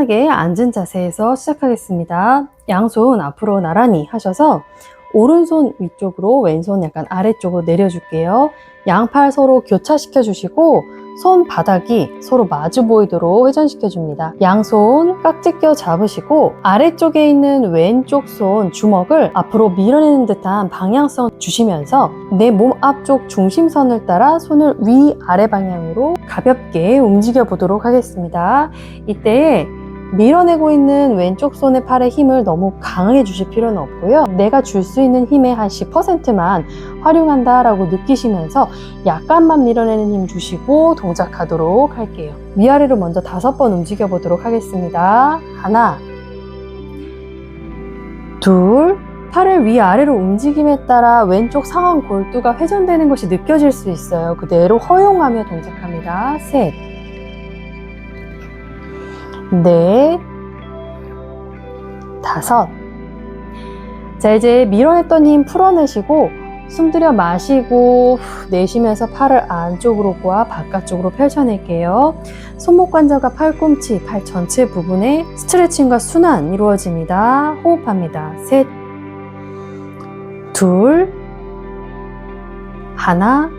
편안하게 앉은 자세에서 시작하겠습니다. 양손 앞으로 나란히 하셔서 오른손 위쪽으로 왼손 약간 아래쪽으로 내려줄게요. 양팔 서로 교차시켜 주시고 손바닥이 서로 마주 보이도록 회전시켜 줍니다. 양손 깍지 껴 잡으시고 아래쪽에 있는 왼쪽 손 주먹을 앞으로 밀어내는 듯한 방향성 주시면서 내 몸 앞쪽 중심선을 따라 손을 위 아래 방향으로 가볍게 움직여 보도록 하겠습니다. 이때 밀어내고 있는 왼쪽 손의 팔에 힘을 너무 강하게 주실 필요는 없고요. 내가 줄 수 있는 힘의 한 10%만 활용한다라고 느끼시면서 약간만 밀어내는 힘 주시고 동작하도록 할게요. 위아래로 먼저 다섯 번 움직여 보도록 하겠습니다. 하나, 둘, 팔을 위아래로 움직임에 따라 왼쪽 상완 골두가 회전되는 것이 느껴질 수 있어요. 그대로 허용하며 동작합니다. 셋, 넷, 다섯. 자, 이제 밀어냈던 힘 풀어내시고 숨 들여 마시고 후, 내쉬면서 팔을 안쪽으로과 바깥쪽으로 펼쳐낼게요. 손목 관절과 팔꿈치, 팔 전체 부분에 스트레칭과 순환 이루어집니다. 호흡합니다. 셋, 둘, 하나,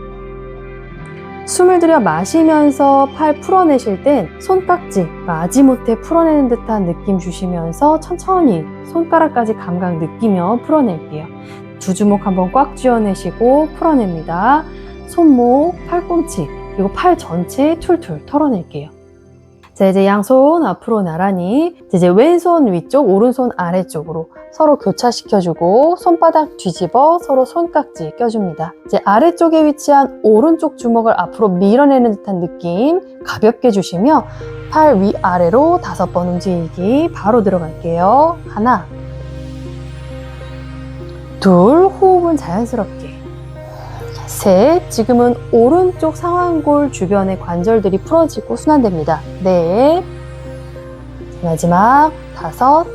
숨을 들여 마시면서 팔 풀어내실 땐 손깍지 마지못해 풀어내는 듯한 느낌 주시면서 천천히 손가락까지 감각 느끼며 풀어낼게요. 두 주먹 한번 꽉 쥐어내시고 풀어냅니다. 손목, 팔꿈치, 그리고 팔 전체 툴툴 털어낼게요. 자, 이제 양손 앞으로 나란히 이제 왼손 위쪽, 오른손 아래쪽으로 서로 교차시켜주고 손바닥 뒤집어 서로 손깍지 껴줍니다. 이제 아래쪽에 위치한 오른쪽 주먹을 앞으로 밀어내는 듯한 느낌 가볍게 주시며 팔 위아래로 다섯 번 움직이기 바로 들어갈게요. 하나, 둘, 호흡은 자연스럽게. 셋, 지금은 오른쪽 상완골 주변의 관절들이 풀어지고 순환됩니다. 넷, 마지막 다섯,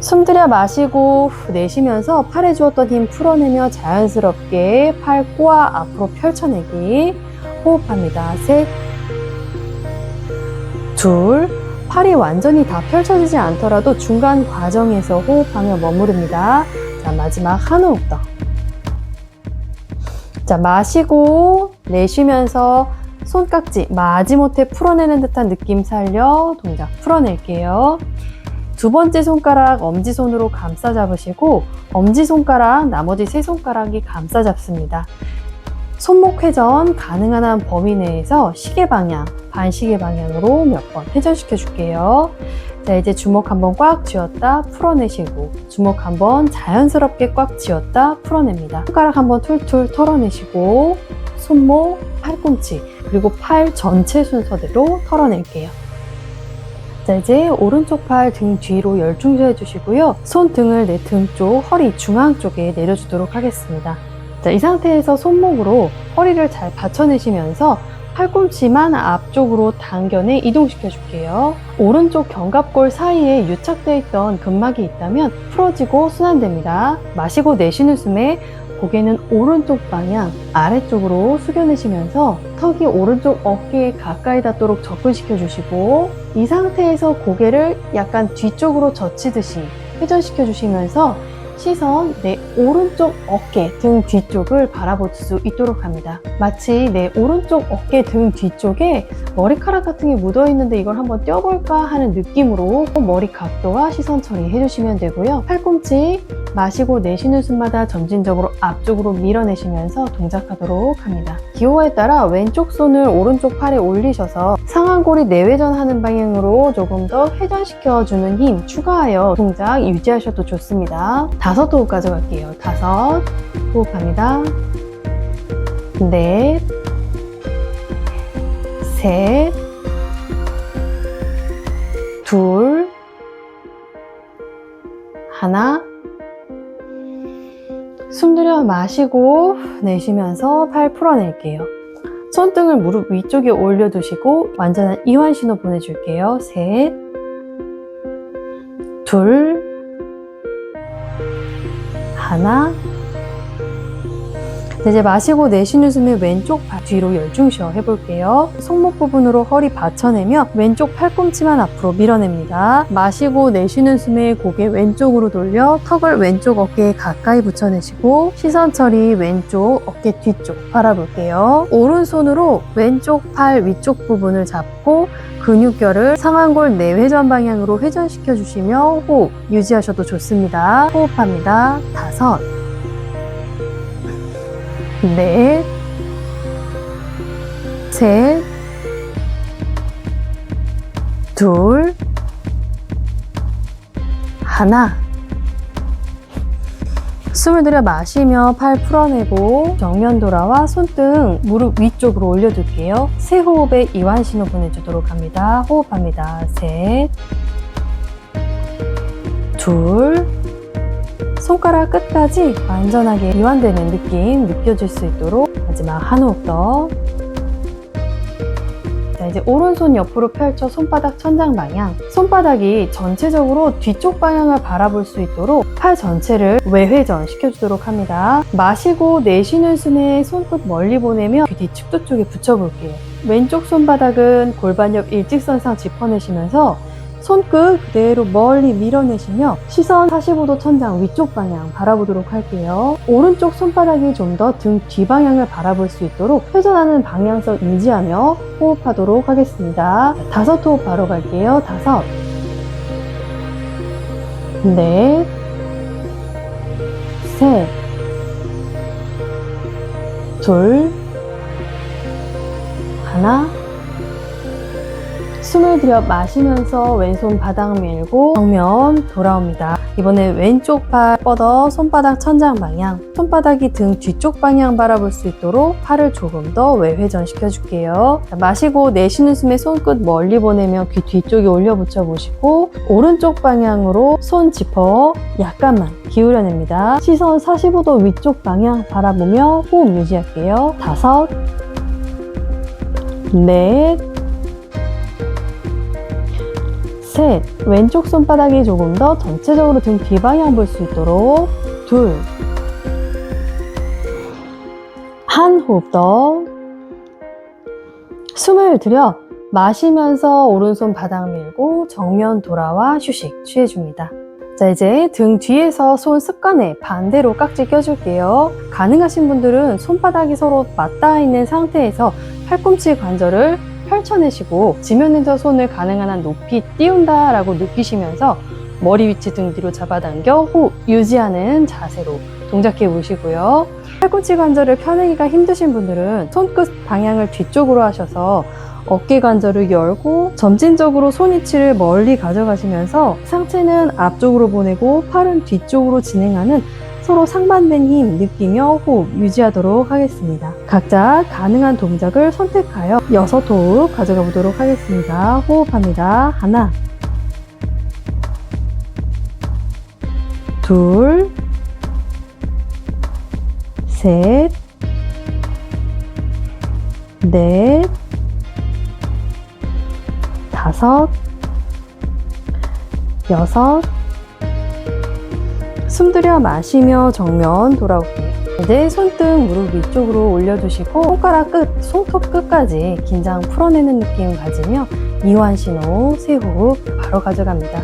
숨 들여 마시고 후 내쉬면서 팔에 주었던 힘 풀어내며 자연스럽게 팔 꼬아 앞으로 펼쳐내기 호흡합니다. 셋, 둘, 팔이 완전히 다 펼쳐지지 않더라도 중간 과정에서 호흡하며 머무릅니다. 자, 마지막 한 호흡 더. 자, 마시고 내쉬면서 손깍지 마지못해 풀어내는 듯한 느낌 살려 동작 풀어낼게요. 두 번째 손가락 엄지손으로 감싸 잡으시고 엄지손가락 나머지 세 손가락이 감싸 잡습니다. 손목 회전 가능한 한 범위 내에서 시계 방향, 반시계 방향으로 몇 번 회전시켜 줄게요. 자, 이제 주먹 한번 꽉 쥐었다 풀어내시고 주먹 한번 자연스럽게 꽉 쥐었다 풀어냅니다. 손가락 한번 툴툴 털어내시고 손목, 팔꿈치, 그리고 팔 전체 순서대로 털어낼게요. 자, 이제 오른쪽 팔 등 뒤로 열중조 해 주시고요. 손 등을 내 등 쪽, 허리 중앙 쪽에 내려주도록 하겠습니다. 자, 이 상태에서 손목으로 허리를 잘 받쳐내시면서 팔꿈치만 앞쪽으로 당겨내 이동시켜 줄게요. 오른쪽 견갑골 사이에 유착되어 있던 근막이 있다면 풀어지고 순환됩니다. 마시고 내쉬는 숨에 고개는 오른쪽 방향 아래쪽으로 숙여내시면서 턱이 오른쪽 어깨에 가까이 닿도록 접근시켜 주시고 이 상태에서 고개를 약간 뒤쪽으로 젖히듯이 회전시켜 주시면서 시선 내 오른쪽 어깨 등 뒤쪽을 바라볼 수 있도록 합니다. 마치 내 오른쪽 어깨 등 뒤쪽에 머리카락 같은 게 묻어 있는데 이걸 한번 떼어볼까 하는 느낌으로 머리 각도와 시선 처리 해 주시면 되고요. 팔꿈치 마시고 내쉬는 숨마다 점진적으로 앞쪽으로 밀어내시면서 동작하도록 합니다. 기호에 따라 왼쪽 손을 오른쪽 팔에 올리셔서 상완골이 내회전하는 방향으로 조금 더 회전시켜주는 힘 추가하여 동작 유지하셔도 좋습니다. 다섯 호흡 가져갈게요. 다섯 호흡합니다. 넷, 셋, 둘, 하나, 숨 들여 마시고 내쉬면서 팔 풀어낼게요. 손등을 무릎 위쪽에 올려두시고 완전한 이완 신호 보내줄게요. 셋, 둘, 하나. 이제 마시고 내쉬는 숨에 왼쪽 발 뒤로 열중 쉬어 해볼게요. 손목 부분으로 허리 받쳐내며 왼쪽 팔꿈치만 앞으로 밀어냅니다. 마시고 내쉬는 숨에 고개 왼쪽으로 돌려 턱을 왼쪽 어깨에 가까이 붙여내시고 시선 처리 왼쪽 어깨 뒤쪽 바라볼게요. 오른손으로 왼쪽 팔 위쪽 부분을 잡고 근육결을 상완골 내회전 방향으로 회전시켜 주시며 호흡 유지하셔도 좋습니다. 호흡합니다. 다섯, 넷, 셋, 둘, 하나. 숨을 들여 마시며 팔 풀어내고 정면 돌아와 손등 무릎 위쪽으로 올려둘게요. 세 호흡에 이완 신호 보내주도록 합니다. 호흡합니다. 셋, 둘, 손가락 끝까지 완전하게 이완되는 느낌 느껴질 수 있도록 마지막 한 호흡 더. 자, 이제 오른손 옆으로 펼쳐 손바닥 천장 방향. 손바닥이 전체적으로 뒤쪽 방향을 바라볼 수 있도록 팔 전체를 외회전 시켜주도록 합니다. 마시고 내쉬는 숨에 손끝 멀리 보내며 귀 뒤축도 쪽에 붙여볼게요. 왼쪽 손바닥은 골반 옆 일직선상 짚어내시면서 손끝 그대로 멀리 밀어내시며 시선 45도 천장 위쪽 방향 바라보도록 할게요. 오른쪽 손바닥이 좀 더등 뒤방향을 바라볼 수 있도록 회전하는 방향성 유지하며 호흡하도록 하겠습니다. 자, 다섯 호흡 바로 갈게요. 다섯, 넷, 셋, 둘, 하나, 숨을 들여 마시면서 왼손 바닥 밀고 정면 돌아옵니다. 이번에 왼쪽 팔 뻗어 손바닥 천장 방향, 손바닥이 등 뒤쪽 방향 바라볼 수 있도록 팔을 조금 더 외회전 시켜줄게요. 자, 마시고 내쉬는 숨에 손끝 멀리 보내며 귀 뒤쪽에 올려 붙여 보시고 오른쪽 방향으로 손 짚어 약간만 기울여냅니다. 시선 45도 위쪽 방향 바라보며 호흡 유지할게요. 다섯, 넷, 셋, 왼쪽 손바닥이 조금 더 전체적으로 등 뒤방향 볼 수 있도록 둘, 한 호흡 더 숨을 들여 마시면서 오른손 바닥 밀고 정면 돌아와 휴식 취해줍니다. 자, 이제 등 뒤에서 손 습관에 반대로 깍지 껴줄게요. 가능하신 분들은 손바닥이 서로 맞닿아 있는 상태에서 팔꿈치 관절을 펼쳐내시고 지면에서 손을 가능한 한 높이 띄운다 라고 느끼시면서 머리 위치 등 뒤로 잡아당겨 호흡 유지하는 자세로 동작해 보시고요. 팔꿈치 관절을 펴내기가 힘드신 분들은 손끝 방향을 뒤쪽으로 하셔서 어깨 관절을 열고 점진적으로 손 위치를 멀리 가져가시면서 상체는 앞쪽으로 보내고 팔은 뒤쪽으로 진행하는 서로 상반된 힘 느끼며 호흡 유지하도록 하겠습니다. 각자 가능한 동작을 선택하여 여섯 호흡 가져가 보도록 하겠습니다. 호흡합니다. 하나, 둘, 셋, 넷, 다섯, 여섯, 숨 들여 마시며 정면 돌아올게요. 이제 손등 무릎 위쪽으로 올려두시고 손가락 끝, 손톱 끝까지 긴장 풀어내는 느낌 가지며 이완 신호 세 호흡 바로 가져갑니다.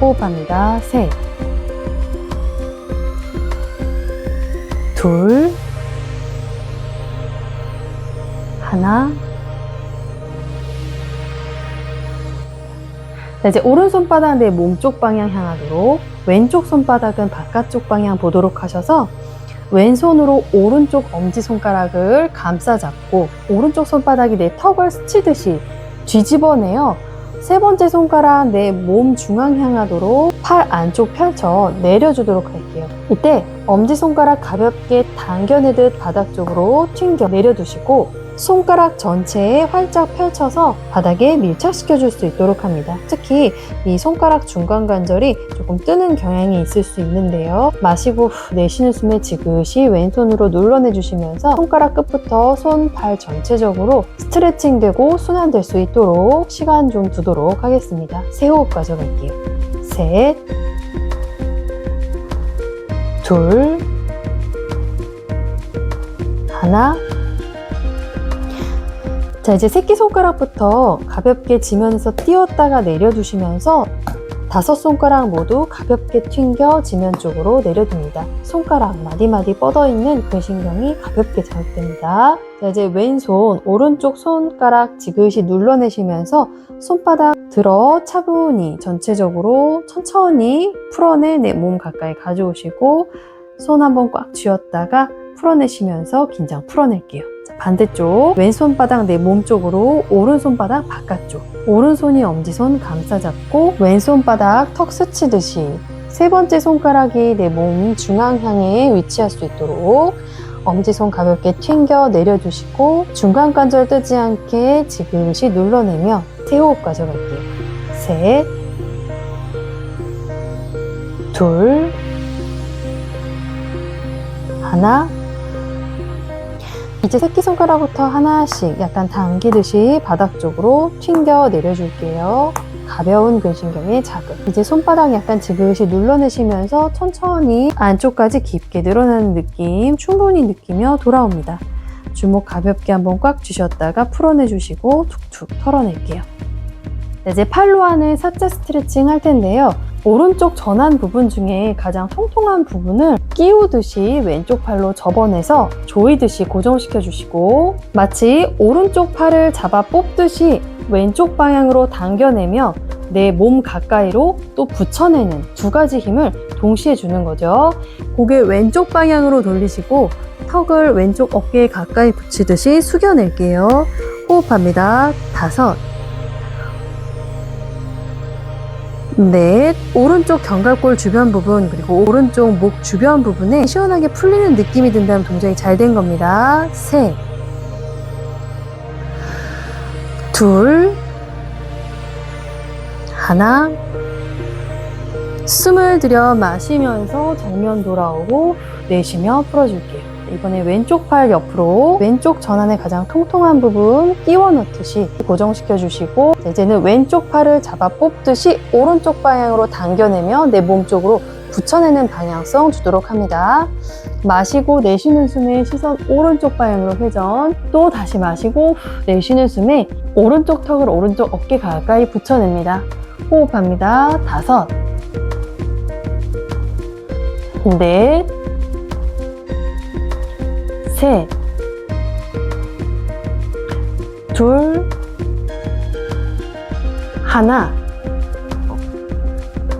호흡합니다. 셋, 둘, 하나, 자, 이제 오른손바닥 내 몸쪽 방향 향하도록 왼쪽 손바닥은 바깥쪽 방향 보도록 하셔서 왼손으로 오른쪽 엄지손가락을 감싸 잡고 오른쪽 손바닥이 내 턱을 스치듯이 뒤집어내어 세 번째 손가락 내 몸 중앙 향하도록 팔 안쪽 펼쳐 내려주도록 할게요. 이때 엄지손가락 가볍게 당겨내듯 바닥 쪽으로 튕겨 내려두시고 손가락 전체에 활짝 펼쳐서 바닥에 밀착시켜 줄 수 있도록 합니다. 특히 이 손가락 중간 관절이 조금 뜨는 경향이 있을 수 있는데요. 마시고 후 내쉬는 숨에 지그시 왼손으로 눌러내 주시면서 손가락 끝부터 손, 발 전체적으로 스트레칭 되고 순환될 수 있도록 시간 좀 두도록 하겠습니다. 세 호흡 가져갈게요. 셋, 둘, 하나. 자, 이제 새끼손가락부터 가볍게 지면에서 띄웠다가 내려두시면서 다섯 손가락 모두 가볍게 튕겨 지면 쪽으로 내려둡니다. 손가락 마디마디 뻗어있는 근신경이 가볍게 자극됩니다. 자, 이제 왼손, 오른쪽 손가락 지그시 눌러내시면서 손바닥 들어 차분히 전체적으로 천천히 풀어내 내 몸 가까이 가져오시고 손 한번 꽉 쥐었다가 풀어내시면서 긴장 풀어낼게요. 자, 반대쪽 왼손 바닥 내 몸 쪽으로 오른손 바닥 바깥쪽 오른손이 엄지손 감싸 잡고 왼손 바닥 턱 스치듯이 세 번째 손가락이 내 몸 중앙향에 위치할 수 있도록 엄지손 가볍게 튕겨 내려주시고 중간 관절 뜨지 않게 지그시 눌러내며 세 호흡 가져갈게요. 셋, 둘, 하나. 이제 새끼손가락부터 하나씩 약간 당기듯이 바닥 쪽으로 튕겨 내려줄게요. 가벼운 근신경의 자극. 이제 손바닥 약간 지그시 눌러내시면서 천천히 안쪽까지 깊게 늘어나는 느낌 충분히 느끼며 돌아옵니다. 주먹 가볍게 한번 꽉 쥐셨다가 풀어내주시고 툭툭 털어낼게요. 네, 이제 팔로 하는 사자 스트레칭 할 텐데요. 오른쪽 전환 부분 중에 가장 통통한 부분을 끼우듯이 왼쪽 팔로 접어내서 조이듯이 고정시켜 주시고 마치 오른쪽 팔을 잡아 뽑듯이 왼쪽 방향으로 당겨내며 내 몸 가까이로 또 붙여내는 두 가지 힘을 동시에 주는 거죠. 고개 왼쪽 방향으로 돌리시고 턱을 왼쪽 어깨에 가까이 붙이듯이 숙여낼게요. 호흡합니다. 다섯, 넷, 오른쪽 견갑골 주변 부분 그리고 오른쪽 목 주변 부분에 시원하게 풀리는 느낌이 든다면 동작이 잘 된 겁니다. 셋, 둘, 하나. 숨을 들여 마시면서 정면 돌아오고 내쉬며 풀어줄게요. 이번에 왼쪽 팔 옆으로 왼쪽 전환의 가장 통통한 부분 끼워 넣듯이 고정시켜 주시고 이제는 왼쪽 팔을 잡아 뽑듯이 오른쪽 방향으로 당겨내며 내 몸 쪽으로 붙여내는 방향성 주도록 합니다. 마시고 내쉬는 숨에 시선 오른쪽 방향으로 회전 또 다시 마시고 내쉬는 숨에 오른쪽 턱을 오른쪽 어깨 가까이 붙여냅니다. 호흡합니다. 다섯 넷 셋, 둘, 하나.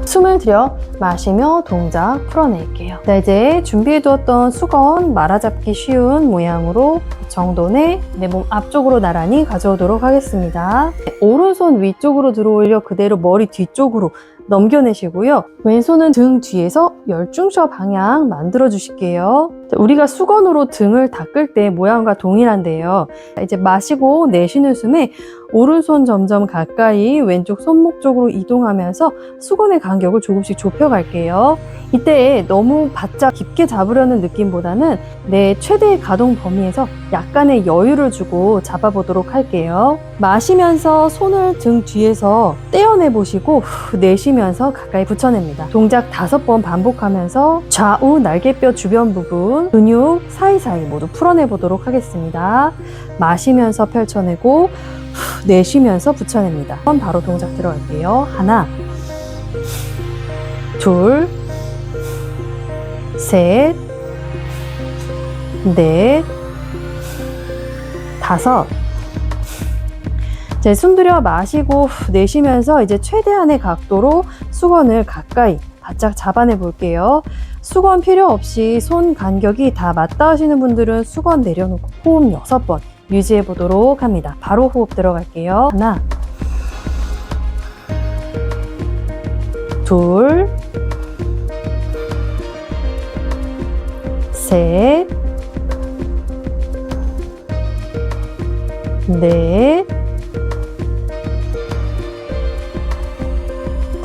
숨을 들여 마시며 동작 풀어낼게요. 자, 이제 준비해두었던 수건 말아잡기 쉬운 모양으로 정돈에 내 몸 앞쪽으로 나란히 가져오도록 하겠습니다. 오른손 위쪽으로 들어올려 그대로 머리 뒤쪽으로 넘겨내시고요. 왼손은 등 뒤에서 열중셔 방향 만들어 주실게요. 자, 우리가 수건으로 등을 닦을 때 모양과 동일한데요. 자, 이제 마시고 내쉬는 숨에 오른손 점점 가까이 왼쪽 손목 쪽으로 이동하면서 수건의 간격을 조금씩 좁혀갈게요. 이때 너무 바짝 깊게 잡으려는 느낌보다는 내 최대의 가동 범위에서 약간의 여유를 주고 잡아보도록 할게요. 마시면서 손을 등 뒤에서 떼어내 보시고 후, 내쉬면서 가까이 붙여냅니다. 동작 다섯 번 반복하면서 좌우 날개뼈 주변 부분 근육 사이사이 모두 풀어내 보도록 하겠습니다. 마시면서 펼쳐내고 후, 내쉬면서 붙여냅니다. 그럼 바로 동작 들어갈게요. 하나, 둘, 셋, 넷, 다섯. 이제 숨 들여 마시고 후, 내쉬면서 이제 최대한의 각도로 수건을 가까이 바짝 잡아내 볼게요. 수건 필요 없이 손 간격이 다 맞다 하시는 분들은 수건 내려놓고 호흡 여섯 번 유지해 보도록 합니다. 바로 호흡 들어갈게요. 하나, 둘, 셋, 넷,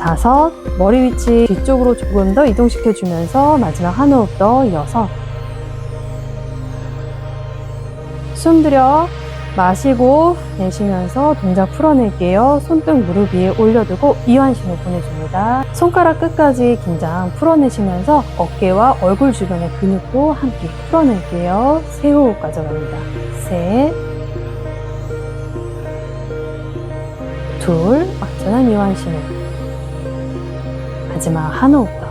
다섯, 머리 위치 뒤쪽으로 조금 더 이동시켜 주면서 마지막 한 호흡 더 여섯. 숨 들여 마시고 내쉬면서 동작 풀어낼게요. 손등 무릎 위에 올려두고 이완신호 보내줍니다. 손가락 끝까지 긴장 풀어내시면서 어깨와 얼굴 주변의 근육도 함께 풀어낼게요. 세 호흡 가져갑니다. 셋, 둘, 완전한 이완신호. 마지막 한 호흡 더.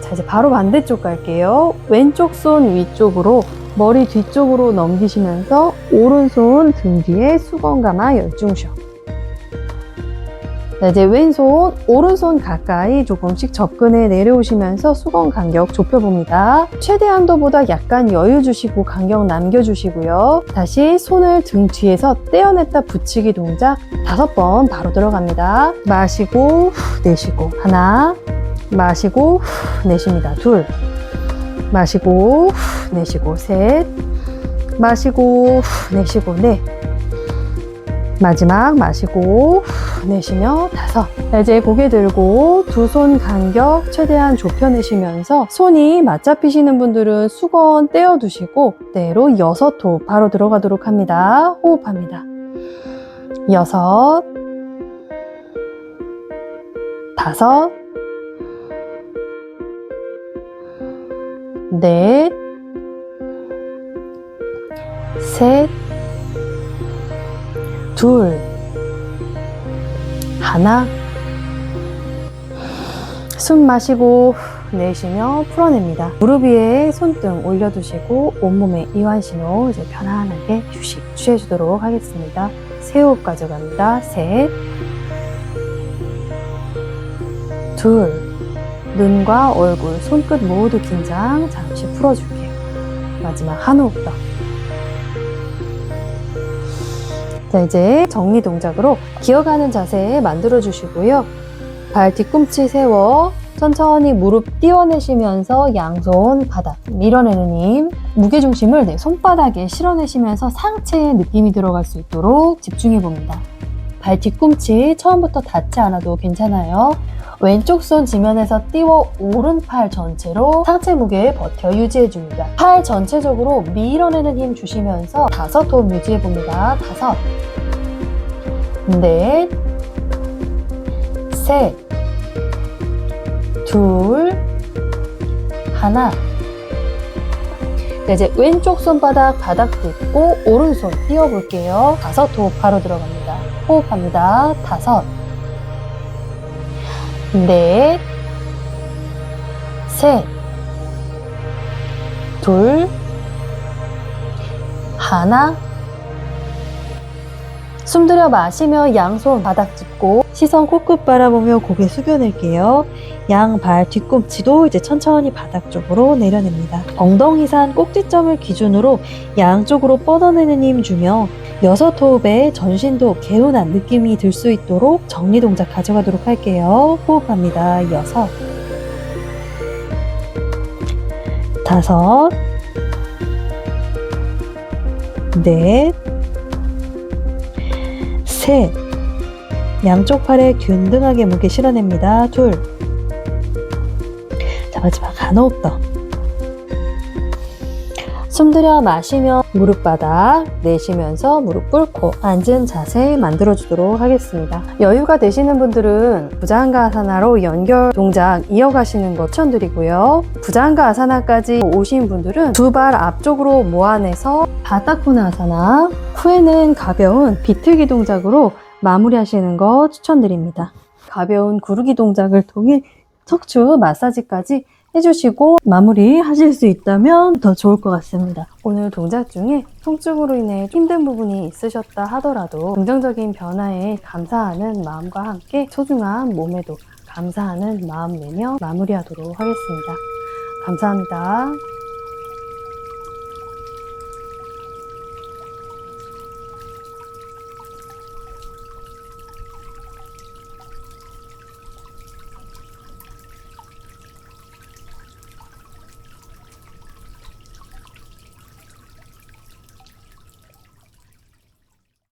자, 이제 바로 반대쪽 갈게요. 왼쪽 손 위쪽으로 머리 뒤쪽으로 넘기시면서 오른손 등 뒤에 수건 감아 열중 쉬어. 자, 이제 왼손, 오른손 가까이 조금씩 접근해 내려오시면서 수건 간격 좁혀봅니다. 최대 한도보다 약간 여유 주시고 간격 남겨주시고요. 다시 손을 등 뒤에서 떼어냈다 붙이기 동작 다섯 번 바로 들어갑니다. 마시고, 후, 내쉬고. 하나, 마시고, 후, 내쉽니다. 둘, 마시고, 후, 내쉬고. 셋, 마시고, 후, 내쉬고. 넷, 마지막 마시고 후, 내쉬며 다섯. 자, 이제 고개 들고 두 손 간격 최대한 좁혀내시면서 손이 맞잡히시는 분들은 수건 떼어두시고 그대로 여섯 호흡 바로 들어가도록 합니다. 호흡합니다. 여섯. 다섯. 넷. 셋, 둘, 하나. 숨 마시고 후, 내쉬며 풀어냅니다. 무릎 위에 손등 올려두시고 온몸에 이완신호 이제 편안하게 휴식 취해주도록 하겠습니다. 세 호흡 가져갑니다. 셋, 둘, 눈과 얼굴, 손끝 모두 긴장 잠시 풀어줄게요. 마지막 한 호흡 더. 자, 이제 정리 동작으로 기어가는 자세 만들어 주시고요. 발 뒤꿈치 세워 천천히 무릎 띄워내시면서 양손 바닥 밀어내는 힘. 무게중심을 내 손바닥에 실어내시면서 상체에 느낌이 들어갈 수 있도록 집중해 봅니다. 발 뒤꿈치 처음부터 닿지 않아도 괜찮아요. 왼쪽 손 지면에서 띄워 오른팔 전체로 상체 무게 버텨 유지해 줍니다. 팔 전체적으로 밀어내는 힘 주시면서 다섯 호흡 유지해 봅니다. 다섯, 넷, 셋, 둘, 하나. 네, 이제 왼쪽 손바닥 바닥 딛고 오른손 띄워 볼게요. 다섯 호흡 바로 들어갑니다. 호흡합니다. 다섯, 넷, 셋, 둘, 하나. 숨 들여 마시며 양손 바닥 짚고 시선 코끝 바라보며 고개 숙여낼게요. 양발 뒤꿈치도 이제 천천히 바닥 쪽으로 내려냅니다. 엉덩이 산 꼭지점을 기준으로 양쪽으로 뻗어내는 힘 주며 여섯 호흡에 전신도 개운한 느낌이 들 수 있도록 정리 동작 가져가도록 할게요. 호흡합니다. 여섯, 다섯, 넷, 셋. 양쪽 팔에 균등하게 무게 실어냅니다. 둘. 자, 마지막 한 호흡 더. 숨 들여 마시며 무릎 바닥 내쉬면서 무릎 꿇고 앉은 자세 만들어주도록 하겠습니다. 여유가 되시는 분들은 부장가 아사나로 연결 동작 이어가시는 거 추천드리고요. 부장가 아사나까지 오신 분들은 두 발 앞쪽으로 모아내서 바타코나 아사나 후에는 가벼운 비틀기 동작으로 마무리하시는 거 추천드립니다. 가벼운 구르기 동작을 통해 척추 마사지까지 해주시고 마무리 하실 수 있다면 더 좋을 것 같습니다. 오늘 동작 중에 통증으로 인해 힘든 부분이 있으셨다 하더라도 긍정적인 변화에 감사하는 마음과 함께 소중한 몸에도 감사하는 마음 내며 마무리하도록 하겠습니다. 감사합니다.